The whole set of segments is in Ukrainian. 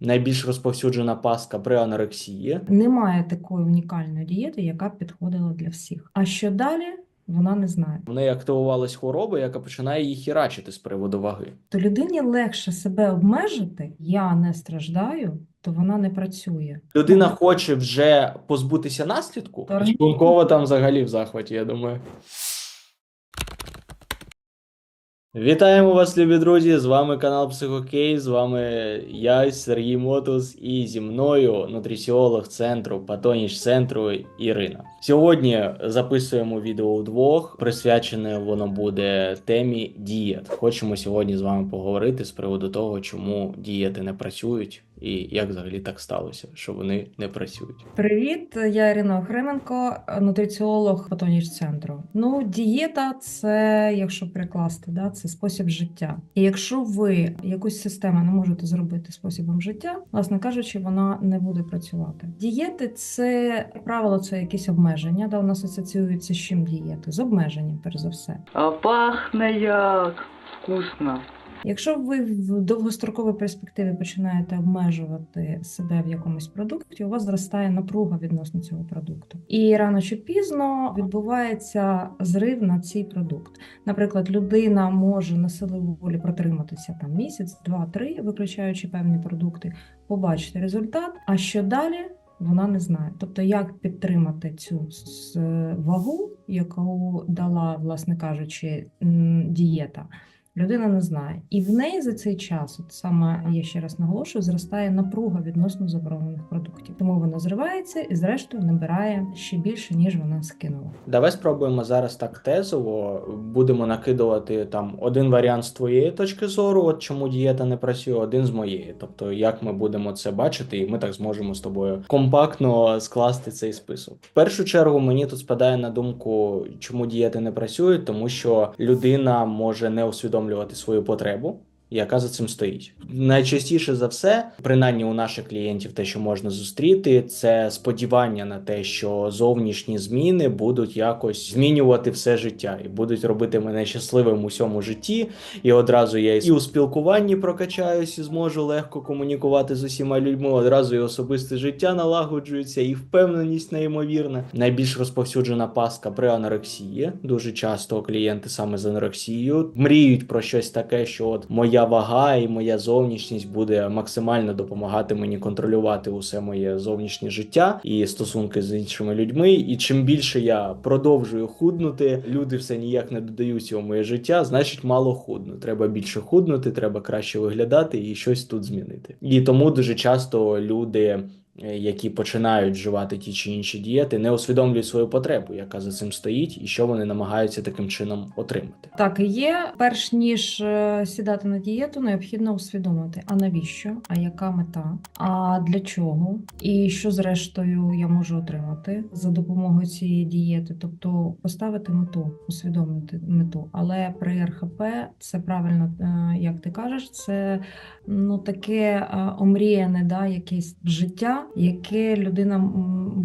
Найбільш розповсюджена пастка при анорексії. Немає такої унікальної дієти, яка б підходила для всіх. А що далі, вона не знає. В неї активувалась хвороба, яка починає її хірачити з приводу ваги. То людині легше себе обмежити, я не страждаю, то вона не працює. Людина хоче вже позбутися наслідку. Шлунково там взагалі в захваті, я думаю. Вітаємо вас, любі друзі! З вами канал Психокей. З вами я, Сергій Мотус, і зі мною нутриціолог центру Патоніч центру Ірина. Сьогодні записуємо відео вдвох. Присвячене воно буде темі дієт. Хочемо сьогодні з вами поговорити з приводу того, чому дієти не працюють, і як взагалі так сталося, що вони не працюють. Привіт, я Ірина Охрименко, нутриціолог Патоніч центру. Ну, дієта це, якщо перекласти, да, це спосіб життя. І якщо ви якусь систему не можете зробити способом життя, власне кажучи, вона не буде працювати. Дієти це як правило, це якісь обмеження. Да, у нас асоціюється з чим дієти з обмеженням, перш за все. А пахне як вкусно. Якщо ви в довгостроковій перспективі починаєте обмежувати себе в якомусь продукті, у вас зростає напруга відносно цього продукту, і рано чи пізно відбувається зрив на цей продукт. Наприклад, людина може на силу волі протриматися там місяць, два-три, виключаючи певні продукти, побачити результат. А що далі? Вона не знає. Тобто, як підтримати цю вагу, яку дала, власне кажучи, дієта. Людина не знає, і в неї за цей час, от саме я ще раз наголошую, зростає напруга відносно заборонених продуктів. Тому вона зривається і, зрештою, набирає ще більше, ніж вона скинула. Давай спробуємо зараз так тезово. Будемо накидувати там один варіант з твоєї точки зору, от чому дієта не працює, один з моєї. Тобто, як ми будемо це бачити, і ми так зможемо з тобою компактно скласти цей список. В першу чергу мені тут спадає на думку, чому дієти не працюють, тому що людина може не усвідомлювати свою потребу. Яка за цим стоїть найчастіше за все, принаймні у наших клієнтів, те, що можна зустріти, це сподівання на те, що зовнішні зміни будуть якось змінювати все життя і будуть робити мене щасливим у всьому житті. І одразу я і у спілкуванні прокачаюсь, і зможу легко комунікувати з усіма людьми. Одразу і особисте життя налагоджується, і впевненість неймовірна. Найбільш розповсюджена пастка при анорексії. Дуже часто клієнти саме з анорексією мріють про щось таке, що от моя вага і моя зовнішність буде максимально допомагати мені контролювати усе моє зовнішнє життя і стосунки з іншими людьми. І чим більше я продовжую худнути, люди все ніяк не додаються у моє життя, значить мало худну. Треба більше худнути, треба краще виглядати і щось тут змінити. І тому дуже часто люди. Які починають вживати ті чи інші дієти, не усвідомлюють свою потребу, яка за цим стоїть, і що вони намагаються таким чином отримати. Так і є. Перш ніж е, сідати на дієту, необхідно усвідомити, а навіщо, а яка мета, а для чого, і що зрештою я можу отримати за допомогою цієї дієти. Тобто поставити мету, усвідомити мету. Але при РХП це правильно, е, як ти кажеш, це ну таке е, омріяне да, якесь життя, яке людина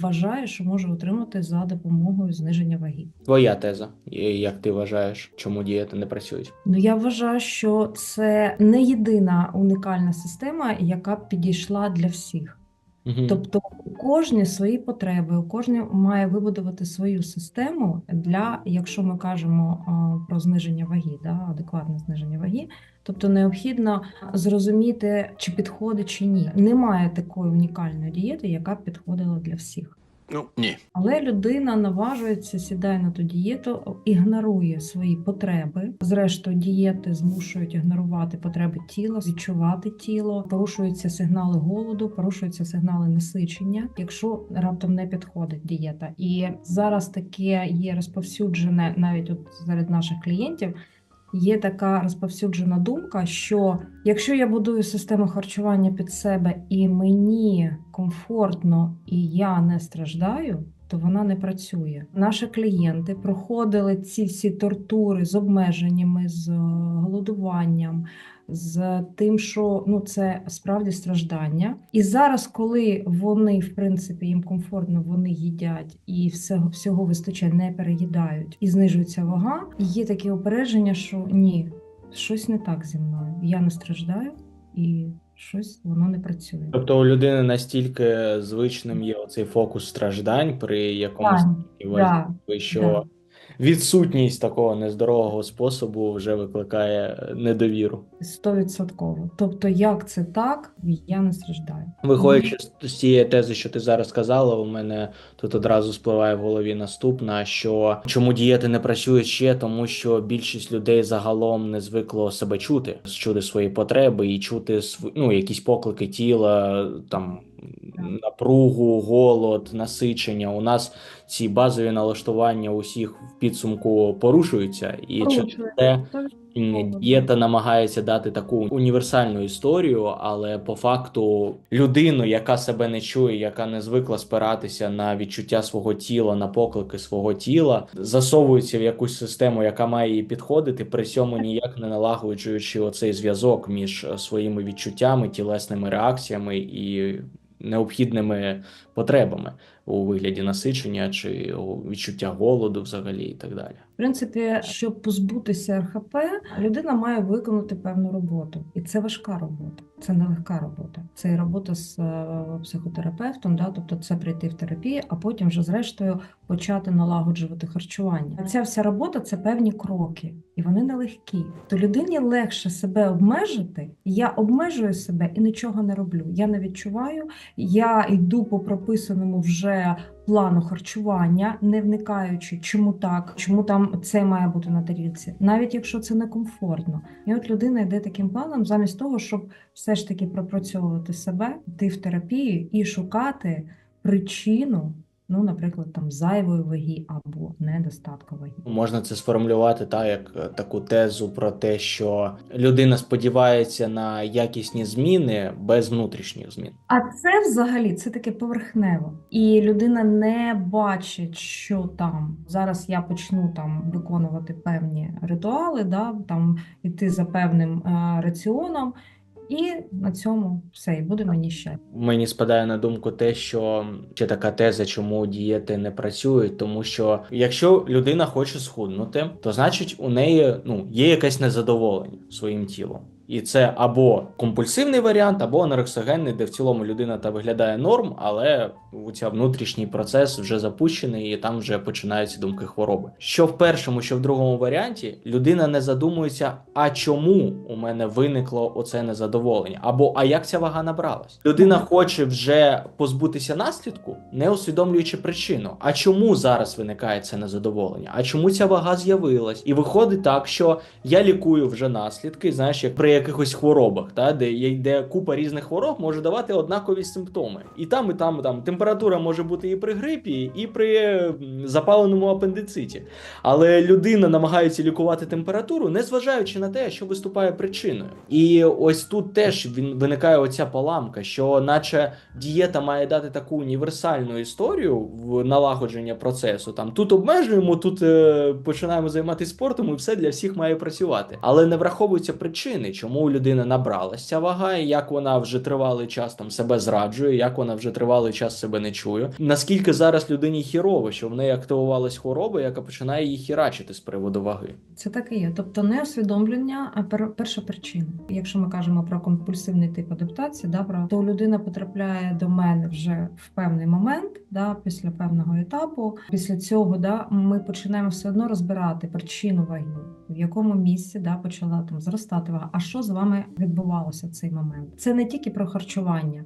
вважає, що може отримати за допомогою зниження ваги. Твоя теза, як ти вважаєш, чому дієти не працюють? Ну я вважаю, що це не єдина унікальна система, яка б підійшла для всіх. Мгм. Тобто, у кожні свої потреби, у кожні має вибудувати свою систему для, якщо ми кажемо про зниження ваги, да, адекватне зниження ваги. Тобто необхідно зрозуміти, чи підходить чи ні. Немає такої унікальної дієти, яка б підходила для всіх. Ну, ні. Але людина наважується, сідає на ту дієту, ігнорує свої потреби. Зрештою, дієти змушують ігнорувати потреби тіла, відчувати тіло, порушуються сигнали голоду, порушуються сигнали насичення, якщо раптом не підходить дієта. І зараз таке є розповсюджене навіть от серед наших клієнтів. Є така розповсюджена думка, що якщо я будую систему харчування під себе і мені комфортно і я не страждаю, то вона не працює. Наші клієнти проходили ці всі тортури з обмеженнями, з е, голодуванням, з тим, що ну це справді страждання. І зараз, коли вони, в принципі, їм комфортно, вони їдять і всього, всього вистачає, не переїдають і знижується вага. Є такі опередження, що ні, щось не так зі мною. Я не страждаю і щось воно не працює. Тобто у людини настільки звичним є оцей фокус страждань при якомусь такій да, вазі, що да. Відсутність такого нездорового способу вже викликає недовіру. Стовідсотково. Тобто, як це так, я не страждаю. Виходячи з- цієї тези, що ти зараз сказала, у мене тут одразу спливає в голові наступна: що чому дієти не працюють ще, тому що більшість людей загалом не звикло себе чути, чути свої потреби і чути ну, якісь поклики тіла, там напругу, голод, насичення. У нас ці базові налаштування усіх в підсумку порушуються, і через Порушує. це Стовідсотково. Дієта намагається дати таку універсальну історію, але по факту людину, яка себе не чує, яка не звикла спиратися на відчуття свого тіла, на поклики свого тіла, засовується в якусь систему, яка має їй підходити, при цьому ніяк не налагоджуючи оцей зв'язок між е, своїми відчуттями, тілесними реакціями і необхідними потребами у вигляді насичення чи відчуття голоду, взагалі, і так далі. В принципі, щоб позбутися РХП, людина має виконати певну роботу, і це важка робота, це не легка робота. Це і робота з е, психотерапевтом, да, тобто це прийти в терапію, а потім вже зрештою почати налагоджувати харчування. Ця вся робота це певні кроки, і вони нелегкі. То людині легше себе обмежити. Я обмежую себе і нічого не роблю. Я не відчуваю, я йду по прописаному вже плану харчування, не вникаючи, чому так, чому там це має бути на тарілці, навіть якщо це некомфортно. І от людина йде таким планом, замість того, щоб все ж таки пропрацьовувати себе, йти в терапію і шукати причину, ну, наприклад, там зайвої ваги або недостатку ваги. Можна це сформулювати так, як е, таку тезу про те, що людина сподівається на якісні зміни без внутрішніх змін. А це взагалі це таке поверхнево, і людина не бачить, що там зараз я почну там виконувати певні ритуали, да там іти за певним е, раціоном, і на цьому все, і буде мені ще. Мені спадає на думку те, що ще така теза, чому дієти не працюють, тому що якщо людина хоче схуднути, то значить у неї ну є якесь незадоволення своїм тілом. І це або компульсивний варіант, або анорексогенний, де в цілому людина та виглядає норм, але у ця внутрішній процес вже запущений, і там вже починаються думки хвороби. Що в першому, що в другому варіанті, людина не задумується, а чому у мене виникло оце незадоволення, або а як ця вага набралась. Людина хоче вже позбутися наслідку, не усвідомлюючи причину. А чому зараз виникає це незадоволення? А чому ця вага з'явилась? І виходить так, що я лікую вже наслідки, знаєш, як при якихось хворобах, та де йде купа різних хвороб, може давати однакові симптоми. І там, і там, там температура може бути і при грипі, і при запаленому апендициті. Але людина намагається лікувати температуру, не зважаючи на те, що виступає причиною. І ось тут теж він виникає оця поламка, що, наче дієта має дати таку універсальну історію в налагодження процесу. Там тут обмежуємо, тут е, починаємо займатися спортом, і все для всіх має працювати. Але не враховуються причини, чому людина набралась ця вага, і як вона вже тривалий час там себе зраджує, як вона вже тривалий час себе не чує. Наскільки зараз людині хірово, що в неї активувалась хвороба, яка починає її хірачити з приводу ваги. Це так і є. Тобто не усвідомлення, а пер- перша причина. Якщо ми кажемо про компульсивний тип адаптації, да, про то людина потрапляє до мене вже в певний момент, да, після певного етапу. Після цього да, ми починаємо все одно розбирати причину ваги, в якому місці да, почала там зростати вага. А що з вами відбувалося в цей момент? Це не тільки про харчування.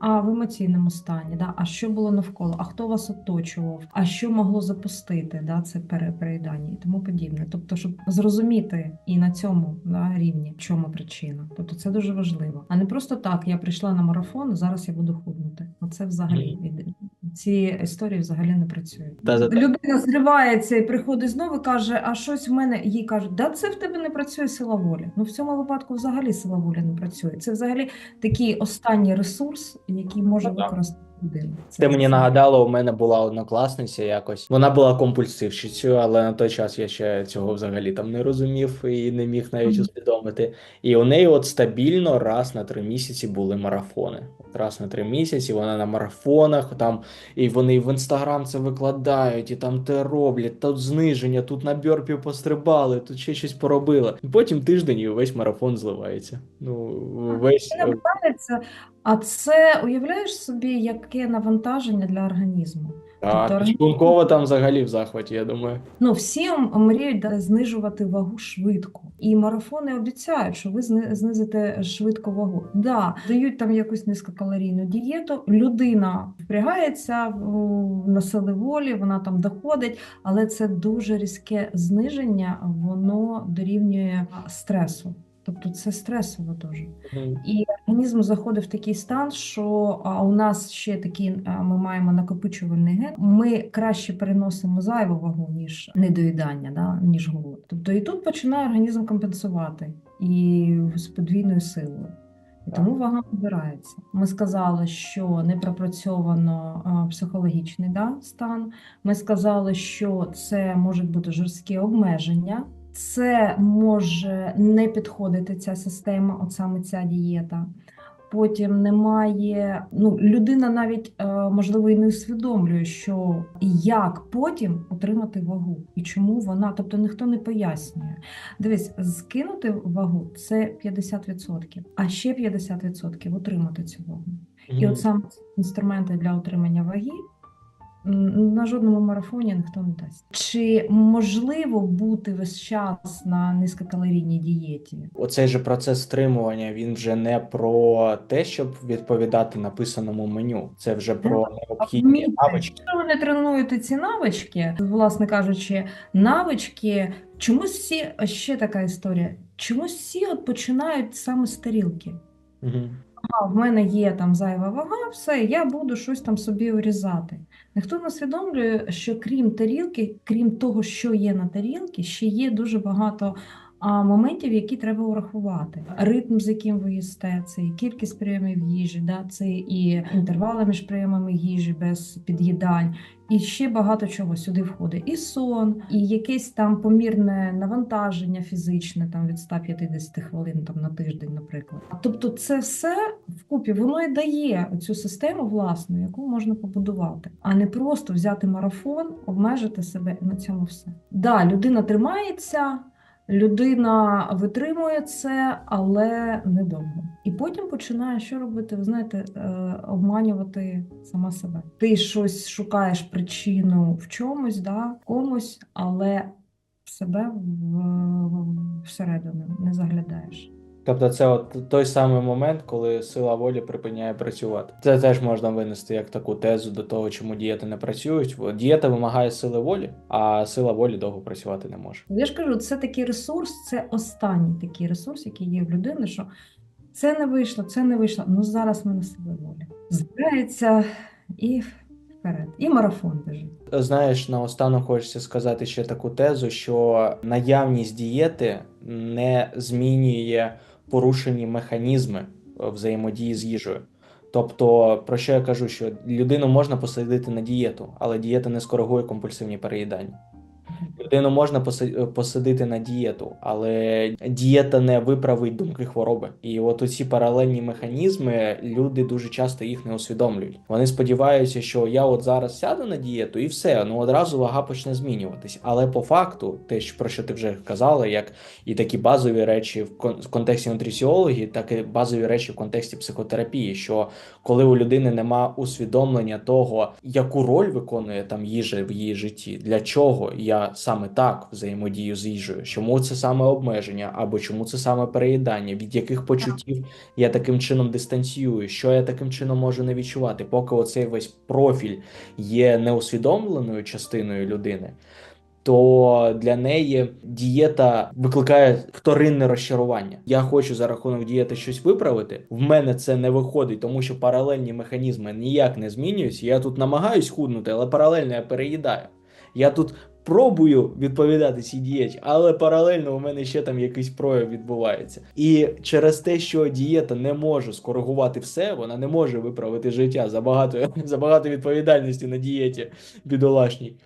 А в емоційному стані, да? а що було навколо, а хто вас оточував, а що могло запустити да? це перепереїдання і тому подібне. Тобто, щоб зрозуміти і на цьому да, рівні, в чому причина. Тобто це дуже важливо. А не просто так, я прийшла на марафон, зараз я буду худнути. Оце взагалі ці історії взагалі не працюють. Та-та-та. Людина зривається і приходить знову і каже, а щось в мене їй кажуть, да це в тебе не працює сила волі. Ну в цьому випадку взагалі сила волі не працює. Це взагалі такий останній ресурс, який може Ну, використати людину. Це мені нагадало, у мене була однокласниця якось. Вона була компульсивщицею, але на той час я ще цього взагалі там не розумів і не міг навіть усвідомити. І у неї от стабільно раз на три місяці були марафони. Раз на три місяці вона на марафонах, там і вони в інстаграм це викладають, і там те роблять, тут зниження, тут на бьорпі пострибали, тут ще щось поробили. Потім тиждень і весь марафон зливається. Ну, весь. Це а це уявляєш собі, яке навантаження для організму? А, тобто Шлунково там взагалі в захваті, я думаю. Ну, всі мріють да, знижувати вагу швидко. І марафони обіцяють, що ви зни- знизите швидко вагу. Да, дають там якусь низькокалорійну дієту. Людина впрягається на сили волі, вона там доходить, але це дуже різке зниження, воно дорівнює стресу. Тобто це стресово дуже. І організм заходить в такий стан, що а, у нас ще такі ми маємо накопичувальний ген. Ми краще переносимо зайву вагу, ніж недоїдання, да, ніж голод. Тобто і тут починає організм компенсувати і з подвійною силою. І тому вага набирається. Ми сказали, що не пропрацьовано а, психологічний да, стан. Ми сказали, що це можуть бути жорсткі обмеження. Це може не підходити ця система, от саме ця дієта. Потім немає. Ну, людина навіть е, можливо і не усвідомлює, що як потім отримати вагу, і чому вона, тобто ніхто не пояснює. Дивись, скинути вагу це 50%, а ще 50% отримати цю вагу. І от саме інструменти для отримання ваги на жодному марафоні ніхто не дасть. Чи можливо бути весь час на низькокалорійній дієті? Оцей же процес стримування він вже не про те, щоб відповідати написаному меню. Це вже про необхідні навички. Якщо ви не тренуєте ці навички, власне кажучи, навички, чомусь всі ще така історія. Чомусь всі от починають саме з тарілки. Мгм. А, в мене є там зайва вага, все, я буду щось там собі урізати. Ніхто не усвідомлює, що крім тарілки, крім того, що є на тарілці, ще є дуже багато моментів, які треба урахувати. Ритм, з яким ви їсте, це і кількість прийомів їжі, да, це і інтервали між прийомами їжі без під'їдань. І ще багато чого сюди входить. І сон, і якесь там помірне навантаження фізичне там від 150 хвилин там на тиждень, наприклад. Тобто, це все вкупі воно і дає цю систему власну, яку можна побудувати, а не просто взяти марафон, обмежити себе на цьому все. Да, людина тримається. Людина витримує це, але недовго. І потім починає що робити? Ви знаєте, е, обманювати сама себе. Ти щось шукаєш причину в чомусь, да, комусь, але себе в, всередину не заглядаєш. Тобто, це от той самий момент, коли сила волі припиняє працювати. Це теж можна винести як таку тезу до того, чому дієти не працюють. Бо Дієта вимагає сили волі, а сила волі довго працювати не може. Я ж кажу, це такий ресурс, це останній такий ресурс, який є в людини, що це не вийшло, це не вийшло. Ну зараз ми на себе воля. Збирається і вперед. І марафон біжить. Знаєш, наостанок хочеться сказати ще таку тезу, що наявність дієти не змінює порушені механізми взаємодії з їжею. Тобто, про що я кажу, що людину можна посадити на дієту, але дієта не скоригує компульсивні переїдання. Людину можна посадити на дієту, але дієта не виправить думки хвороби. І от оці паралельні механізми люди дуже часто їх не усвідомлюють. Вони сподіваються, що я от зараз сяду на дієту і все, ну одразу вага почне змінюватись. Але по факту, те, про що ти вже казала, як і такі базові речі в контексті нутриціології, так і базові речі в контексті психотерапії, що коли у людини нема усвідомлення того, яку роль виконує там їжа в її житті, для чого я саме так взаємодію з їжею, чому це саме обмеження, або чому це саме переїдання, від яких почуттів я таким чином дистанціюю, що я таким чином можу не відчувати, поки оцей весь профіль є неусвідомленою частиною людини. То для неї дієта викликає вторинне розчарування. Я хочу за рахунок дієти щось виправити. В мене це не виходить, тому що паралельні механізми ніяк не змінюються. Я тут намагаюсь худнути, але паралельно я переїдаю. Я тут пробую відповідати цій дієті, але паралельно у мене ще там якийсь прояв відбувається. І через те, що дієта не може скоригувати все, вона не може виправити життя забагато, забагато відповідальності на дієті бідолашній.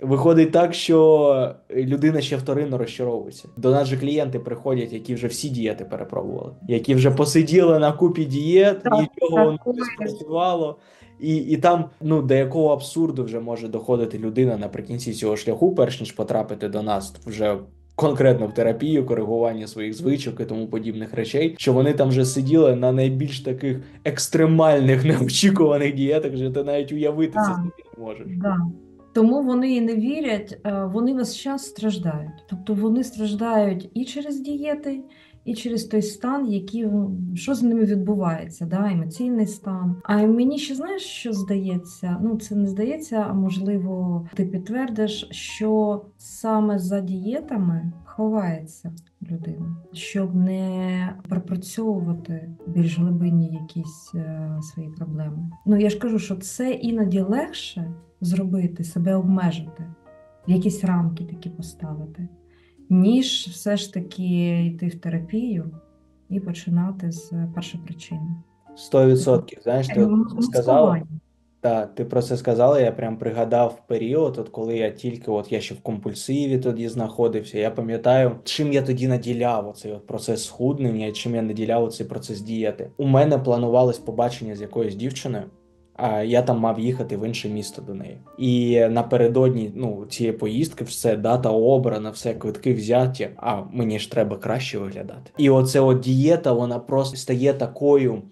Виходить так, що людина ще вторинно розчаровується. До нас же клієнти приходять, які вже всі дієти перепробували, які вже посиділи на купі дієт, нічого воно не спрацювало. І, і там, ну, до якого абсурду вже може доходити людина наприкінці цього шляху, перш ніж потрапити до нас вже конкретно в терапію, коригування своїх звичок і тому подібних речей, що вони там вже сиділи на найбільш таких екстремальних, неочікуваних дієтах, що ти навіть уявити це собі не можеш. Да. Тому вони і не вірять, е, вони весь час страждають. Тобто вони страждають і через дієти, і через той стан, який що з ними відбувається, да, емоційний стан. А мені ще знаєш, що здається? Ну це не здається, а можливо, ти підтвердиш, що саме за дієтами ховається людина, щоб не пропрацьовувати більш глибинні якісь е, свої проблеми. Ну я ж кажу, що це іноді легше зробити, себе обмежити, якісь рамки такі поставити, ніж все ж таки йти в терапію і починати з першопричини. Сто відсотків. Знаєш, ти сказала. Так, ти про це сказала, я прям пригадав період, от коли я тільки от я ще в компульсиві тоді знаходився. Я пам'ятаю, чим я тоді наділяв оцей от процес схуднення, чим я наділяв цей процес дієти. У мене планувалось побачення з якоюсь дівчиною. Я там мав їхати в інше місто до неї. І напередодні ну, цієї поїздки все дата обрана, все квитки взяті. А мені ж треба краще виглядати. І оце от дієта, вона просто стає такою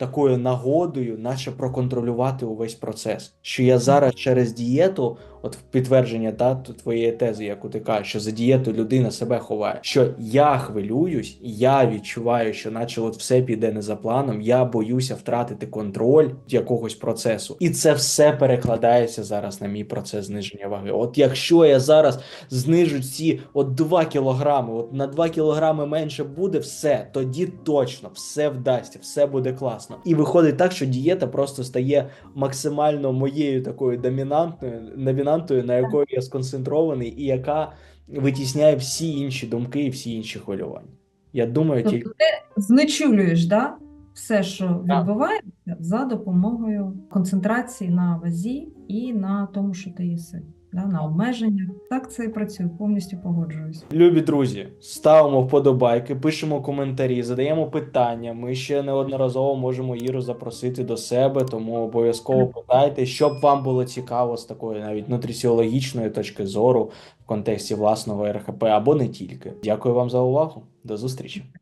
такою нагодою, наче проконтролювати увесь процес. Що я зараз через дієту, от в підтвердження та твоєї тези, яку ти кажеш, що за дієту людина себе ховає. Що я хвилююсь, я відчуваю, що наче от все піде не за планом. Я боюся втратити контроль якогось процесу, і це все перекладається зараз на мій процес зниження ваги. От якщо я зараз знижу ці от 2 кілограми, от на 2 кілограми менше буде, все, тоді точно все вдасться, все буде класно. І виходить так, що дієта просто стає максимально моєю такою домінантною, домінантою, на якої я сконцентрований, і яка витісняє всі інші думки і всі інші хвилювання. Я думаю, тільки Тобто ти знечулюєш да? все, що Так. відбувається, за допомогою концентрації на вазі і на тому, що ти їси, да? на обмеженнях. Так це і працює, повністю погоджуюсь. Любі друзі, ставимо вподобайки, пишемо коментарі, задаємо питання. Ми ще неодноразово можемо Іру запросити до себе, тому обов'язково питайте, щоб вам було цікаво з такої навіть нутріціологічної точки зору в контексті власного РХП або не тільки. Дякую вам за увагу. До зустрічі.